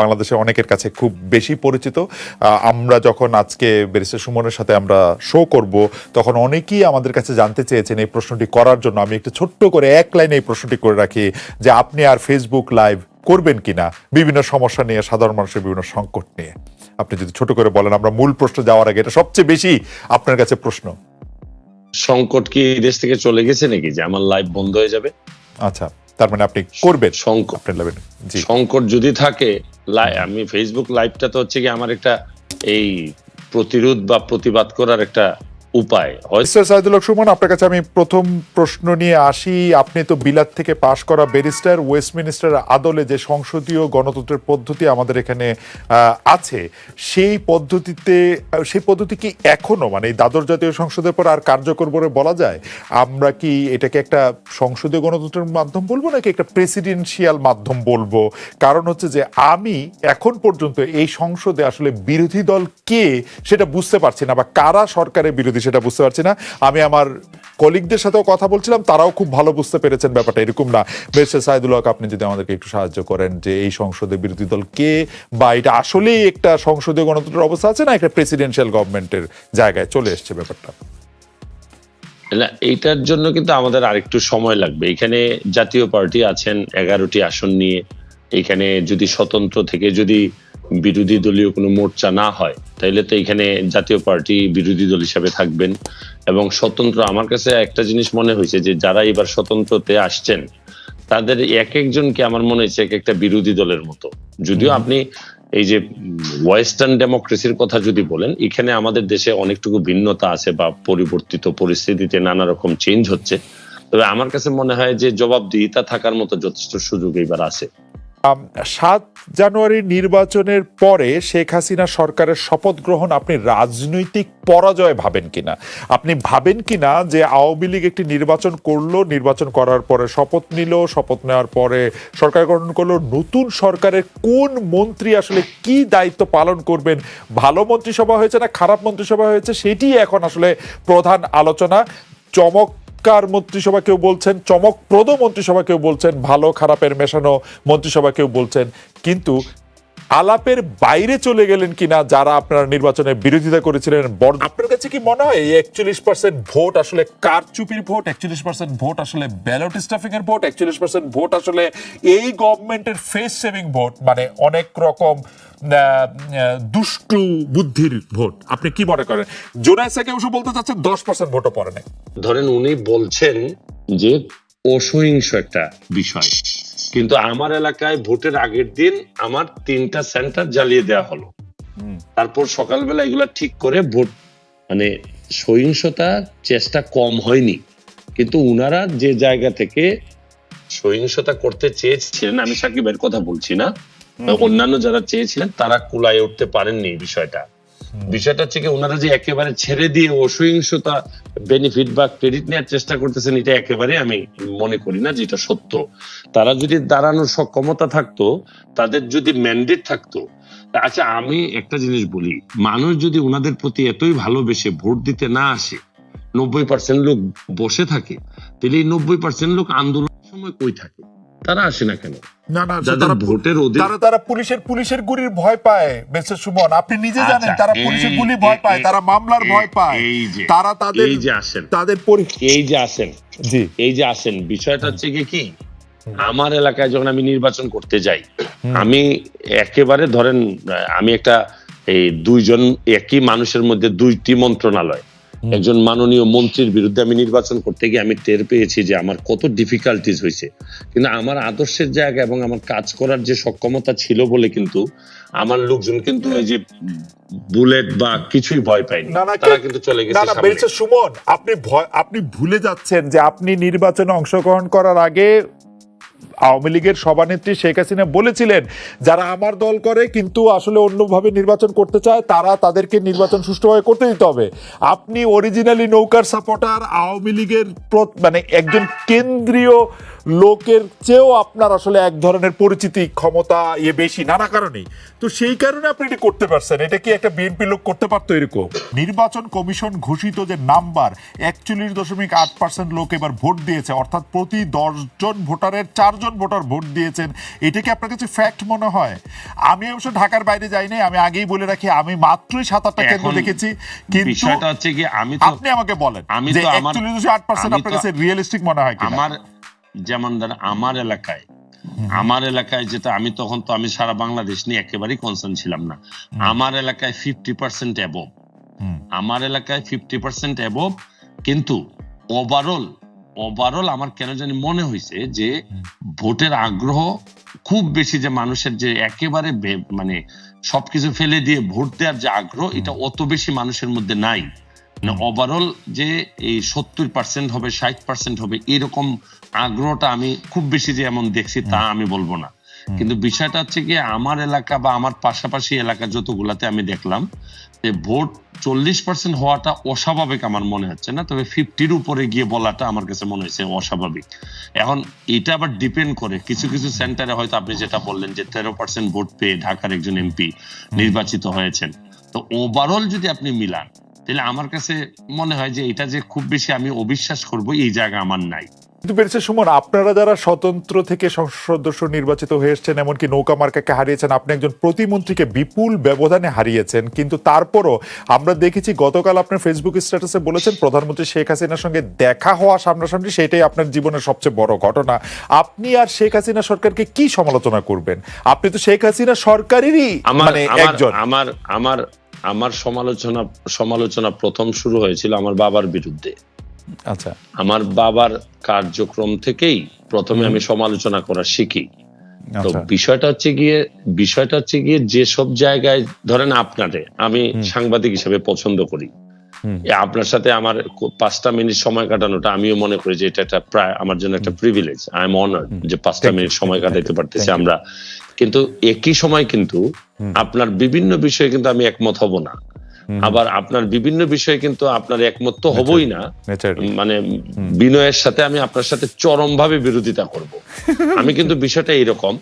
বাংলাদেশে অনেকের কাছে খুব বেশি পরিচিত। আমরা যখন আজকে ব্যারিস্টার সুমনের সাথে আমরা শো করব তখন অনেকেই আমাদের কাছে জানতে চেয়েছেন এই প্রশ্নটি করার জন্য। আমি একটু ছোট্ট করে এক লাইনে এই প্রশ্নটি করে রাখি যে আপনি আর ফেসবুক লাইভ করবেন কিনা? বিভিন্ন সমস্যা নিয়ে সাধারণ মানুষের বিভিন্ন সংকট নিয়ে। আপনি যদি ছোট করে বলেন আমরা মূল প্রশ্ন যাওয়ার আগে এটা সবচেয়ে বেশি আপনার কাছে প্রশ্ন। সংকট কি দেশ থেকে চলে গেছে নাকি? যে আমার লাইভ বন্ধ হয়ে যাবে। আচ্ছা। তার মানে আপনি করবেন। সংকট আপনি লাইভে জি। সংকট যদি থাকে লাই- আমি ফেসবুক লাইভটা তো হচ্ছে কি আমার একটা এই প্রতিরোধ বা প্রতিবাদ করার একটা উপায় মিস্টার সাইদুল সুমন, আপনার কাছে আমি প্রথম প্রশ্ন নিয়ে আসি। আপনি তো বিলাত থেকে পাশ করা ব্যারিস্টার, ওয়েস্টমিনিস্টার আদলে যে সংসদীয় গণতন্ত্রের পদ্ধতি আমাদের এখানে আছে, সেই পদ্ধতিতে, সেই পদ্ধতি কি এখনও মানে এই দ্বাদশ জাতীয় সংসদের পর আর কার্যকর বলে বলা যায়? আমরা কি এটাকে একটা সংসদীয় গণতন্ত্রের মাধ্যম বলব, নাকি একটা প্রেসিডেন্সিয়াল মাধ্যম বলব? কারণ হচ্ছে যে, আমি এখন পর্যন্ত এই সংসদে আসলে বিরোধী দল কে, সেটা বুঝতে পারছি না, বা কারা সরকারের বিরোধী সেটা বুঝতে পারছি না। আমি আমার কলিগদের সাথেও কথা বলছিলাম, তারাও খুব ভালো বুঝতে পেরেছেন ব্যাপারটা, এরকম না। বেশ, সাইদুল হক, আপনি যদি আমাদেরকে একটু সাহায্য করেন যে এই সংসদে বিরোধী দল কে বা এটা আসলেই একটা সংসদীয় গণতন্ত্রের অবস্থা আছে না একটা প্রেসিডেন্সিয়াল গভর্নমেন্টের জায়গায় চলে এসছে ব্যাপারটা? না, এইটার জন্য কিন্তু আমাদের আরেকটু সময় লাগবে। এখানে জাতীয় পার্টি আছেন, এগারোটি আসন নিয়ে। এখানে যদি স্বতন্ত্র থেকে যদি বিরোধী দলীয় কোনো মোর্চা না হয় তাইলে তো এখানে জাতীয় পার্টি বিরোধী দল হিসাবে থাকবেন। এবং স্বতন্ত্র, আমার কাছে একটা জিনিস মনে হয়েছে যে, যারা এবার স্বতন্ত্রতে আসছেন, তাদের এক একজনকে আমার মনে হয়েছে এক একটা বিরোধী দলের মতো। যদিও আপনি এই যে ওয়েস্টার্ন ডেমোক্রেসির কথা যদি বলেন, এখানে আমাদের দেশে অনেকটুকু ভিন্নতা আছে বা পরিবর্তিত পরিস্থিতিতে নানা রকম চেঞ্জ হচ্ছে। তবে আমার কাছে মনে হয় যে, জবাবদিহিতা থাকার মতো যথেষ্ট সুযোগ এবার আছে। সাত জানুয়ারি নির্বাচনের পরে শেখ হাসিনা সরকারের শপথ গ্রহণ আপনি রাজনৈতিক পরাজয় ভাবেন কিনা? আপনি ভাবেন কিনা যে আওয়ামী লীগ একটি নির্বাচন করল, নির্বাচন করার পরে শপথ নিল, শপথ নেওয়ার পরে সরকার গঠন করল, নতুন সরকারের কোন মন্ত্রী আসলে কি দায়িত্ব পালন করবেন? ভালো মন্ত্রিসভা হয়েছে না খারাপ মন্ত্রিসভা হয়েছে সেটি এখন আসলে প্রধান আলোচনা। চমক চমৎকার মন্ত্রিসভা কেউ বলছেন, চমকপ্রদ মন্ত্রিসভা কেউ বলছেন, ভালো খারাপের মেশানো মন্ত্রিসভা কেউ বলছেন, কিন্তু আলাপের বাইরে চলে গেলেন কিনা যারা আপনারা নির্বাচনে বিরোধিতা করেছিলেন আপনার কাছে কি মনে হয় এই একচল্লিশ পার্সেন্ট ভোট আসলে কারচুপির ভোট? একচল্লিশ পার্সেন্ট ভোট আসলে ব্যালট স্টাফিং এর ভোট? একচল্লিশ পার্সেন্ট ভোট আসলে এই গভর্নমেন্টের ফেস সেভিং ভোট? মানে অনেক রকম দুষ্টু বুদ্ধির ভোট। আপনি কি মনে করেন? জোনাইসাকে অবশ্য বলতে চাচ্ছেন দশ পার্সেন্ট ভোটও পড়ে নাই। ধরেন উনি বলছেন যে অসহিংস একটা বিষয়। কিন্তু আমার এলাকায় ভোটের আগের দিন আমার তিনটা সেন্টার জ্বালিয়ে দেওয়া হলো। তারপর সকালবেলা এগুলো ঠিক করে ভোট মানে সহিংসতা চেষ্টা কম হয়নি। কিন্তু উনারা যে জায়গা থেকে সহিংসতা করতে চেয়েছিলেন আমি সাকিবের কথা বলছি না অন্যান্য যারা চেয়েছিলেন তারা কুলায় উঠতে পারেননি বিষয়টা। বিষয়টা হচ্ছে কি, ওনারা যে একেবারে ছেড়ে দিয়ে অসহিংসতা বেনিফিট বা ক্রেডিট নেওয়ার চেষ্টা করতেছেন, এটা একেবারে আমি মনে করি না যেটা সত্য। তারা যদি দাঁড়ানোর সক্ষমতা থাকতো, তাদের যদি ম্যান্ডেট থাকতো আচ্ছা আমি একটা জিনিস বলি, মানুষ যদি ওনাদের প্রতি এতই ভালোবেসে ভোট দিতে না আসে, নব্বই পার্সেন্ট লোক বসে থাকে, তাহলে এই নব্বই পার্সেন্ট লোক আন্দোলনের সময় কই থাকে? তারা আসে না কেন? না না তারা ভোটের তারা তারা পুলিশের পুলিশের গুলির ভয় পায় সুমন। আপনি নিজে আচ্ছা, জানেন তারা পুলিশের গুলি ভয় পায় তারা মামলার ভয় পায়। এই যে তারা তাদের এই যে আসেন। তাদের পরি- এই যে আসেন। জি। এই যে আসেন বিষয়টা হচ্ছে কি কি? আমার এলাকায় যখন আমি নির্বাচন করতে যাই আমি একেবারে ধরেন আমি একটা এই দুইজন একই মানুষের মধ্যে দুইটি মন্ত্রণালয়। একজন মাননীয় মন্ত্রীর বিরুদ্ধে আমি নির্বাচন করতে গিয়ে আমি টের পেয়েছি যে আমার কত ডিফিকাল্টিস হয়েছে। কিন্তু আমার আদর্শের জায়গা এবং আমার কাজ করার যে সক্ষমতা ছিল বলে কিন্তু আমার লোকজন কিন্তু এই যে বুলেট বা কিছুই ভয় পায়নি। না, না, তারা কিন্তু চলে গেছে না। মিস্টার সুমন। আপনি ভয় আপনি ভুলে যাচ্ছেন যে আপনি নির্বাচনে অংশগ্রহণ করার আগে আওয়ামী লীগের সভানেত্রী শেখ হাসিনা বলেছিলেন, যারা আমার দল করে কিন্তু আসলে অন্যভাবে নির্বাচন করতে চায়, তারা তাদেরকে নির্বাচন সুষ্ঠুভাবে করতে দিতে হবে। আপনি অরিজিনালি নৌকার সাপোর্টার আওয়ামী লীগের মানে একজন কেন্দ্রীয় লোকের চেয়েও আপনার আসলে এক ধরনের পরিচিতি ক্ষমতা ইয়ে বেশি নানা কারণেই। তো সেই কারণে আপনি এটি করতে পারছেন। এটা কি একটা বিএনপি লোক করতে পারতো এরকম? নির্বাচন কমিশন ঘোষিত যে নাম্বার একচল্লিশ দশমিক আট পার্সেন্ট লোক এবার ভোট দিয়েছে অর্থাৎ প্রতি দশজন ভোটারের চারজন ভোটার ভোট দিয়েছেন। এটা কি আপনার কাছে ফ্যাক্ট মনে হয়? আমি অবশ্য ঢাকার বাইরে যাই নাই আমি আগেই বলে রাখি আমি মাত্রই সাত আটটা কেন্দ্র দেখেছি। কিন্তু বিষয়টা হচ্ছে কি আমি আপনি আমাকে বলেন আমি যে একচল্লিশ দশমিক আট পার্সেন্ট আপনার কাছে রিয়েলিস্টিক মনে হয় আমার যেমন ধর আমার এলাকায় আমার এলাকায় যেটা আমি তখন তো আমি সারা বাংলাদেশ নিয়ে একেবারেই কনসার্ন ছিলাম না। আমার এলাকায় ফিফটি পার্সেন্ট অ্যাবভ আমার এলাকায় ফিফটি পার্সেন্ট অ্যাবভ কিন্তু ওভারঅল ওভারঅল আমার কেন জানি মনে হয়েছে যে ভোটের আগ্রহ খুব বেশি যে মানুষের যে একেবারে মানে সবকিছু ফেলে দিয়ে ভোট দেওয়ার যে আগ্রহ এটা অত বেশি মানুষের মধ্যে নাই। মানে ওভারঅল যে এই সত্তর পার্সেন্ট হবে ষাট পার্সেন্ট হবে এরকম আগ্রহটা আমি খুব বেশি যে এমন দেখছি তা আমি বলব না। কিন্তু বিষয়টা হচ্ছে কি আমার এলাকা বা আমার পাশাপাশি এলাকা যতগুলাতে আমি দেখলাম যে ভোট চল্লিশ পার্সেন্ট হওয়াটা অস্বাভাবিক আমার মনে হচ্ছে না তবে ফিফটির উপরে গিয়ে বলাটা আমার কাছে মনে হয়েছে অস্বাভাবিক। এখন এটা আবার ডিপেন্ড করে কিছু কিছু সেন্টারে হয়তো আপনি যেটা বললেন যে তেরো পার্সেন্ট ভোট পেয়ে ঢাকার একজন এমপি নির্বাচিত হয়েছেন। তো ওভারঅল যদি আপনি মিলান তাহলে আমার কাছে মনে হয় যে এটা যে খুব বেশি আমি অবিশ্বাস করব এই জায়গা আমার নাই। কিন্তু পেরেছে সুমন আপনারা যারা স্বতন্ত্র থেকে সংসদ সদস্য নির্বাচিত হয়ে এসছেন এমনকি নৌকা মার্কাকে হারিয়েছেন আপনি একজন প্রতিমন্ত্রীকে বিপুল ব্যবধানে হারিয়েছেন। কিন্তু তারপরও আমরা দেখেছি গতকাল আপনার ফেসবুক স্ট্যাটাসে বলেছেন প্রধানমন্ত্রী শেখ হাসিনার সঙ্গে দেখা হওয়া সামনাসামনি সেটাই আপনার জীবনের সবচেয়ে বড় ঘটনা। আপনি আর শেখ হাসিনা সরকারকে কি সমালোচনা করবেন? আপনি তো শেখ হাসিনা সরকারেরই মানে একজন। আমার আমার আমার সমালোচনা সমালোচনা প্রথম শুরু হয়েছিল আমার বাবার বিরুদ্ধে। আচ্ছা। আমার বাবার কার্যক্রম থেকেই প্রথমে আমি সমালোচনা করা শিখি। তো আচ্ছা। বিষয়টা হচ্ছে গিয়ে বিষয়টা হচ্ছে গিয়ে যে সব জায়গায় ধরেন আপনারে আমি সাংবাদিক হিসেবে পছন্দ করি। আপনার সাথে আমার পাঁচটা মিনিট সময় কাটানোটা আমিও মনে করি যে এটা একটা প্রায় আমার জন্য একটা প্রিভিলেজ আই এম অনার্ড যে পাঁচটা মিনিট সময় কাটাইতে পারতেছি আমরা। কিন্তু একই সময় কিন্তু আপনার বিভিন্ন বিষয়ে কিন্তু আমি একমত হব না। আবার আপনার বিভিন্ন বিষয়ে কিন্তু আপনার একমত তো হবই না। মানে বিনয়ের সাথে আমি আপনার সাথে চরম ভাবে বিরোধিতা করব। আমি কিন্তু বিষয়টা এরকম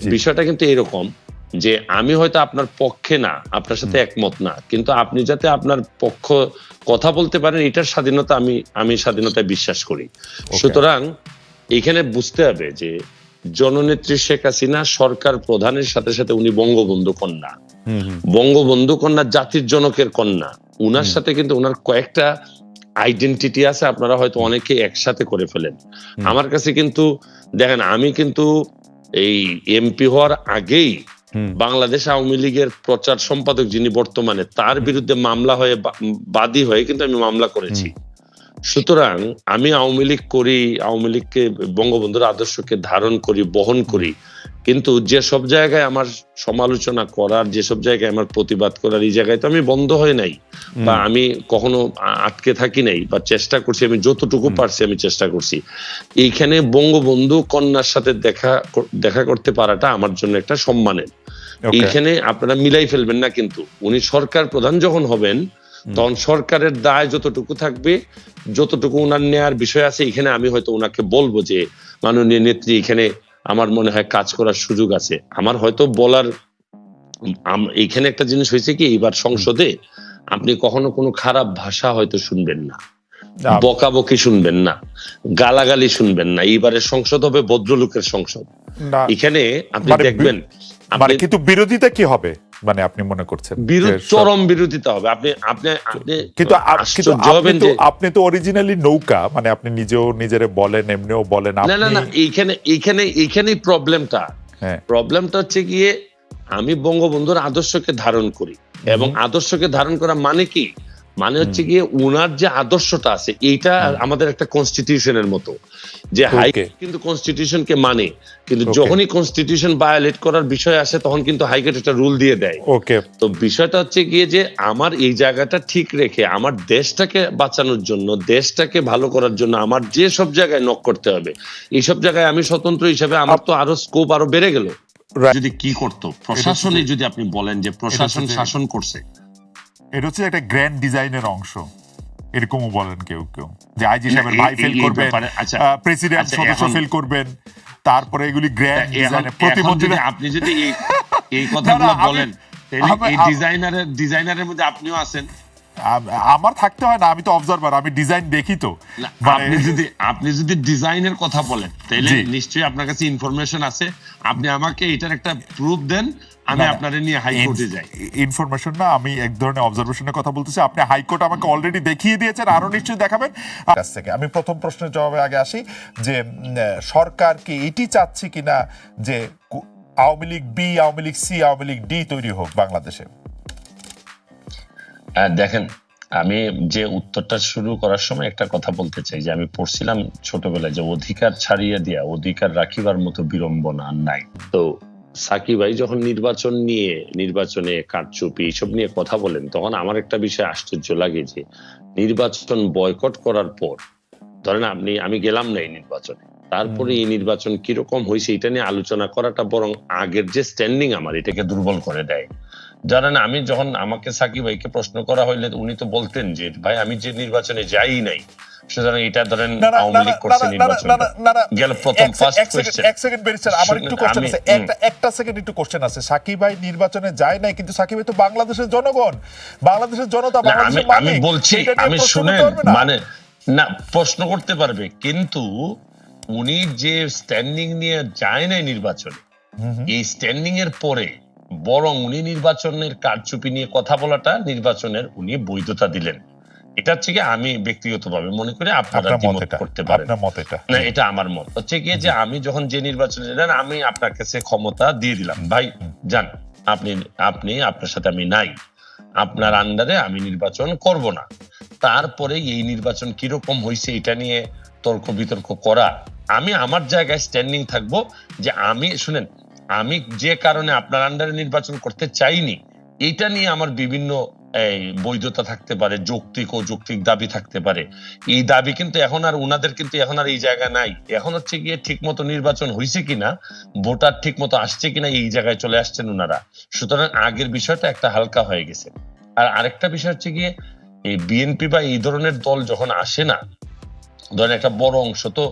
জি। বিষয়টা কিন্তু এরকম যে আমি হয়তো আপনার পক্ষে না আপনার সাথে একমত না কিন্তু আপনি যাতে আপনার পক্ষ কথা বলতে পারেন এটার স্বাধীনতা আমি আমি স্বাধীনতায় বিশ্বাস করি। সুতরাং এখানে বুঝতে হবে যে জননেত্রী শেখ হাসিনা সরকার প্রধানের সাথে সাথে উনি বঙ্গবন্ধু কন্যা। বঙ্গবন্ধু কন্যা জাতির জনকের কন্যা। উনার সাথে কিন্তু উনার কয়েকটা আইডেন্টিটি আছে আপনারা হয়তো অনেকে একসাথে করে ফেলেন। আমার কাছে কিন্তু দেখেন আমি কিন্তু এই এমপি হওয়ার আগেই বাংলাদেশ আওয়ামী লীগের প্রচার সম্পাদক যিনি বর্তমানে তার বিরুদ্ধে মামলা হয়ে বাদী হয়ে কিন্তু আমি মামলা করেছি। সুতরাং আমি আওয়ামী লীগ করি আওয়ামী লীগকে বঙ্গবন্ধুর আদর্শকে ধারণ করি বহন করি। কিন্তু যে সব জায়গায় আমার সমালোচনা করার যেসব জায়গায় আমার প্রতিবাদ করার এই জায়গায় তো আমি বন্ধ হয় নাই। বা আমি কখনো আটকে থাকি নাই বা চেষ্টা করছি আমি যতটুকু পারছি আমি চেষ্টা করছি। এইখানে বঙ্গবন্ধু কন্যার সাথে দেখা দেখা করতে পারাটা আমার জন্য একটা সম্মানের. এইখানে আপনারা মিলাই ফেলবেন না কিন্তু উনি সরকার প্রধান যখন হবেন তখন সরকারের দায় যতটুকু থাকবে যতটুকু উনার নেয়ার বিষয় আছে এখানে আমি হয়তো উনাকে বলব যে মাননীয় নেত্রী এখানে আমার মনে হয় কাজ করার সুযোগ আছে। আমার হয়তো বলার এখানে এইখানে একটা জিনিস হয়েছে কি এবার সংসদে আপনি কখনো কোনো খারাপ ভাষা হয়তো শুনবেন না। বকাবকি শুনবেন না। গালাগালি শুনবেন না। এইবারের সংসদ হবে ভদ্রলোকের সংসদ। এখানে আপনি মানে দেখবেন মানে কিন্তু বিরোধিতা কি হবে? মানে আপনি মনে করছেন চরম বিরোধিতা হবে। আপনি আপনি কিন্তু আপনি তো আপনি তো অরিজিনালি নৌকা মানে আপনি নিজেও নিজেরে বলেন এমনিও বলেন না না না এইখানে এইখানে এইখানেই প্রবলেমটা হ্যাঁ। প্রবলেমটা হচ্ছে গিয়ে আমি বঙ্গবন্ধুর আদর্শকে ধারণ করি। এবং আদর্শকে ধারণ করা মানে কি? মানে হচ্ছে গিয়ে উনার যে আদর্শটা আছে এইটা আমাদের একটা কনস্টিটিউশনের মতো। যে হাই কিন্তু কনস্টিটিউশনকে মানে কিন্তু যখনই কনস্টিটিউশন ভায়োলেট করার বিষয় আসে তখন কিন্তু হাইকোর্ট একটা রুল দিয়ে দেয়। ওকে তো বিষয়টা হচ্ছে গিয়ে যে আমার এই জায়গাটা ঠিক রেখে আমার দেশটাকে বাঁচানোর জন্য দেশটাকে ভালো করার জন্য আমার যে সব জায়গায় নক করতে হবে এইসব জায়গায় আমি স্বতন্ত্র হিসাবে আমার তো আরও স্কোপ আরও বেড়ে গেল। যদি কি করতো? প্রশাসনে যদি আপনি বলেন যে প্রশাসন শাসন করছে এটা হচ্ছে একটা গ্র্যান্ড ডিজাইনের অংশ। এরকমও বলেন কেউ কেউ। যে আইজি সাহেবের ভাই ফেল করবেন আচ্ছা, প্রেসিডেন্ট আচ্ছা, সদস্য এখন- ফেল করবেন তারপরে এগুলি গ্র্যান্ড এখন প্রতিমন্ত্রী আপনি যদি এই- কথাগুলো বলেন এই ডিজাইনারের ডিজাইনারের মধ্যে আপনিও আছেন। আম- আমার থাকতে হয় না আমি তো অবজারভার আমি ডিজাইন দেখি তো। মানে আপনি যদি আপনি যদি ডিজাইনের কথা বলেন তাহলে নিশ্চয়ই আপনার কাছে ইনফরমেশন আছে। আপনি আমাকে এটার একটা প্রুফ দেন আমি। আপনারে নিয়ে হাইকোর্টে যাই। ইনফরমেশন না আমি এক ধরনের অবজারভেশনের কথা বলতেছি। আপনি হাইকোর্ট আমাকে অলরেডি দেখিয়ে দিয়েছেন আরও নিশ্চয়ই দেখাবেন। কাছ থেকে। আমি প্রথম প্রশ্নের জবাবে আগে আসি যে সরকার কি এটি চাচ্ছে কিনা যে Awami League B Awami League C Awami League D তৈরি হোক বাংলাদেশে? আর দেখেন আমি যে উত্তরটা শুরু করার সময় একটা কথা বলতে চাই যে আমি পড়ছিলাম ছোটবেলায় যে অধিকার ছাড়িয়ে দিয়া অধিকার রাখিবার মতো বিড়ম্বনা নাই। তো সাকিব ভাই যখন নির্বাচন নিয়ে নির্বাচনে কারচুপি এইসব নিয়ে কথা বলেন তখন আমার একটা বিষয় আশ্চর্য লাগে যে নির্বাচন বয়কট করার পর ধরেন আপনি আমি গেলাম না এই নির্বাচনে তারপরে এই নির্বাচন কীরকম হয়েছে এটা নিয়ে আলোচনা করাটা বরং আগের যে স্ট্যান্ডিং আমার এটাকে দুর্বল করে দেয়। জানেন আমি যখন আমাকে সাকিব ভাইকে প্রশ্ন করা হইলে উনি তো বলতেন যে ভাই আমি যে নির্বাচনে যাই নাই সুতরাং এটা ধরেন আওয়ামী লীগ করছে নির্বাচন গেল প্রথম ফার্স্ট কোয়েশ্চেন এক সেকেন্ড বেরিস্টার আমার একটু কোশ্চেন আছে। একটা একটা সেকেন্ড একটু কোশ্চেন আছে। সাকিব ভাই নির্বাচনে যায় নাই কিন্তু সাকিব ভাই তো বাংলাদেশের জনগণ। বাংলাদেশের জনতা আমি বাংলাদেশের আমি বলছি আমি শুনেন মানে না প্রশ্ন করতে পারবে কিন্তু উনি যে স্ট্যান্ডিং নিয়ে যায় নাই নির্বাচনে এই স্ট্যান্ডিং এর পরে বরং উনি নির্বাচনের কারচুপি নিয়ে কথা বলাটা নির্বাচনের উনি বৈধতা দিলেন। এটা হচ্ছে কি আমি ব্যক্তিগতভাবে মনে করি আপনারা দ্বিমত করতে পারেন। না এটা আমার মত। হচ্ছে গিয়ে যে আমি যখন যে নির্বাচনে যান আমি আপনার কাছে ক্ষমতা দিয়ে দিলাম। ভাই যান আপনি আপনি আপনার সাথে আমি নাই। আপনার আন্ডারে আমি নির্বাচন করব না। তারপরে এই নির্বাচন কীরকম হয়েছে এটা নিয়ে তর্ক বিতর্ক করা আমি আমার জায়গায় স্ট্যান্ডিং থাকব যে আমি শুনেন আমি যে কারণে আপনার আন্ডারে নির্বাচন করতে চাইনি এটা নিয়ে আমার বিভিন্ন বৈধতা থাকতে পারে, যৌক্তিক ও যৌক্তিক দাবি থাকতে পারে। এই দাবি কিন্তু এখন আর উনাদের কিন্তু এখন আর এই জায়গা নাই। এখন হচ্ছে গিয়ে ঠিক মতো নির্বাচন হয়েছে কিনা, ভোটার ঠিক মতো আসছে কিনা, এই জায়গায় চলে আসছেন উনারা। সুতরাং আগের বিষয়টা একটা হালকা হয়ে গেছে। আর আরেকটা বিষয় হচ্ছে গিয়ে, এই বিএনপি বা এই ধরনের দল যখন আসে না, ধরেন একটা বড় অংশ তো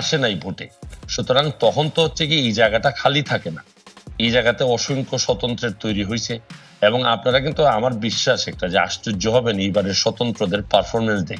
আসে নাই ভোটে, সুতরাং তখন তো হচ্ছে কি এই জায়গাটা খালি থাকে না। এই জায়গাতে অসংখ্য স্বতন্ত্রের তৈরি হয়েছে এবং আপনারা কিন্তু আমার বিশ্বাস একটা যে আশ্চর্য হবেন এইবারের স্বতন্ত্রদের পারফরমেন্স দেখে।